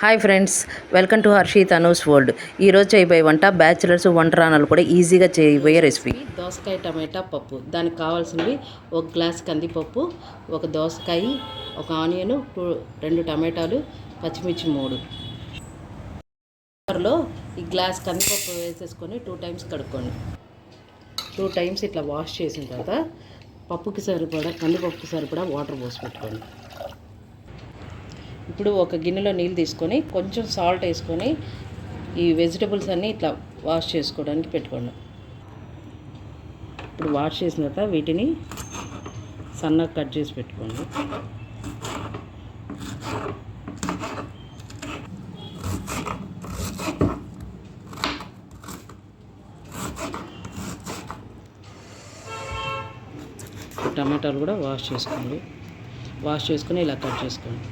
Hi friends welcome to Harshith Anu's world. ఈరోజు చేయబోయే వంట బ్యాచిలర్స్ వంటరానాలు కూడా ఈజీగా చేయబోయే రెసిపీ. దోసకాయ టమాటా పప్పు. దానికి కావాల్సినవి ఒక గ్లాస్ కందిపప్పు ఒక దోసకాయ ఒక ఆనియన్ టూ రెండు టమాటాలు పచ్చిమిర్చి మూడు. కుక్కర్లో ఈ గ్లాస్ కందిపప్పు వేసేసుకొని టూ టైమ్స్ కడుక్కోండి. టూ టైమ్స్ ఇట్లా వాష్ చేసిన తర్వాత పప్పుకి సరిపడా కందిపప్పుకి సరిపడా వాటర్ పోసి పెట్టుకోండి. ఇప్పుడు ఒక గిన్నెలో నీళ్ళు తీసుకొని కొంచెం సాల్ట్ వేసుకొని ఈ వెజిటబుల్స్ అన్నీ ఇట్లా వాష్ చేసుకోవడానికి పెట్టుకోండి. ఇప్పుడు వాష్ చేసిన తర్వాత వీటిని సన్నగా కట్ చేసి పెట్టుకోండి. టమాటాలు కూడా వాష్ చేసుకోండి. వాష్ చేసుకొని ఇలా కట్ చేసుకోండి.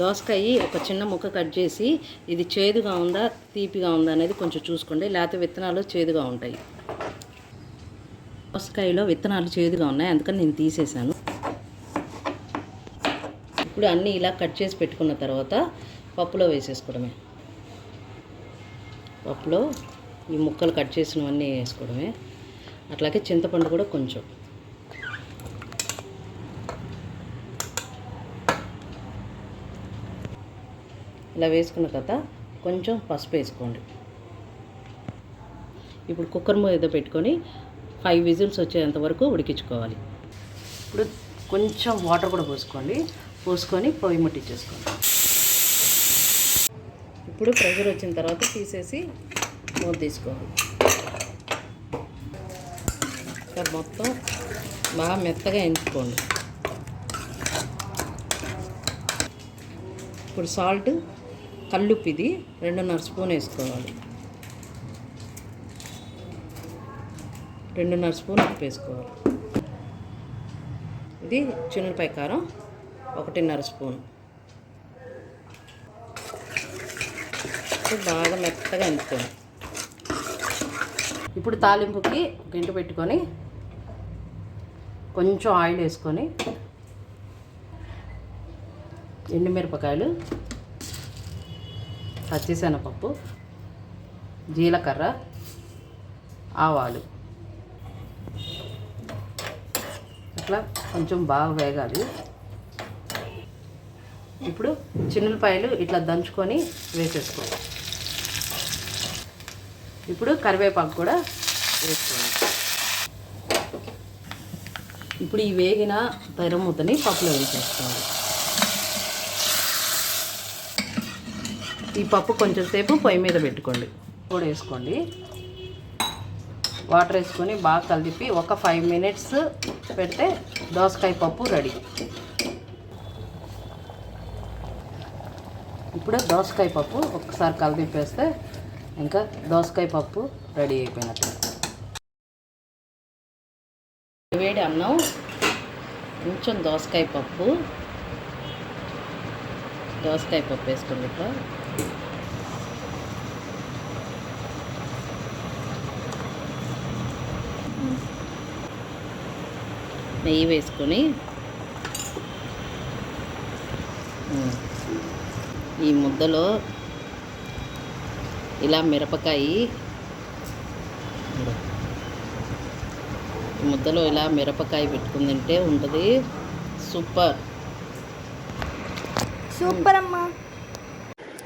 దోసకాయ ఒక చిన్న ముక్క కట్ చేసి ఇది చేదుగా ఉందా తీపిగా ఉందా అనేది కొంచెం చూసుకోండి. లేకపోతే విత్తనాలు చేదుగా ఉంటాయి. దోసకాయలో విత్తనాలు చేదుగా ఉన్నాయి. అందుకని నేను తీసేసాను ఇప్పుడు అన్నీ ఇలా కట్ చేసి పెట్టుకున్న తర్వాత పప్పులో వేసేసుకోవడమే. పప్పులో ఈ ముక్కలు కట్ చేసినవన్నీ వేసుకోవడమే. అట్లాగే చింతపండు కూడా కొంచెం. ఇలా వేసుకున్న తర్వాత కొంచెం పసుపు వేసుకోండి. ఇప్పుడు కుక్కర్ మీద పెట్టుకొని ఫైవ్ విజిల్స్ వచ్చేంత వరకు ఉడికించుకోవాలి. ఇప్పుడు కొంచెం వాటర్ కూడా పోసుకోండి. పోసుకొని పొయ్యి ముట్టించేసుకోండి ఇప్పుడు ప్రెషర్ వచ్చిన తర్వాత తీసేసి మూత తీసుకోవాలి. ఇంకా మొత్తం బాగా మెత్తగా ఎంచుకోండి. ఇప్పుడు సాల్ట్ కల్లుప్పు ఇది రెండున్నర స్పూన్ వేసుకోవాలి. రెండున్నర స్పూన్ ఉప్పు వేసుకోవాలి. ఇది చిన్నపాయ కారం ఒకటిన్నర స్పూన్. బాగా మెత్తగా ఎంచుకోండి ఇప్పుడు తాలింపుకి గింట పెట్టుకొని కొంచెం ఆయిల్ వేసుకొని ఎండుమిరపకాయలు పచ్చిశనగపప్పు జీలకర్ర ఆవాలు. ఇట్లా కొంచెం బాగా వేగాలి. ఇప్పుడు చిన్నులపాయలు ఇట్లా దంచుకొని వేసేసుకోవాలి. ఇప్పుడు కరివేపాకు కూడా వేసుకోవాలి. ఇప్పుడు ఈ వేగిన తెరమూతని పప్పులో వేసేసుకోవాలి. ఈ పప్పు కొంచెం సేపు పొయ్యి మీద పెట్టుకోండి. కూడా వేసుకోండి. వాటర్ వేసుకొని బాగా కలిపి ఒక ఫైవ్ మినిట్స్ పెడితే దోసకాయ పప్పు రెడీ. ఇప్పుడు దోసకాయ పప్పు ఒకసారి కలిపేస్తే ఇంకా దోసకాయ పప్పు రెడీ అయిపోయినట్టు. వేడి అన్నం కొంచెం దోసకాయ పప్పు. దోసకాయ పప్పు వేసుకోండి ఇప్పుడు. నెయ్యి వేసుకొని ఈ ముద్దలో ఇలా మిరపకాయ ఈ ముద్దలో ఇలా మిరపకాయ పెట్టుకుని తింటే ఉంటుంది. సూపర్. సూపర్ అమ్మా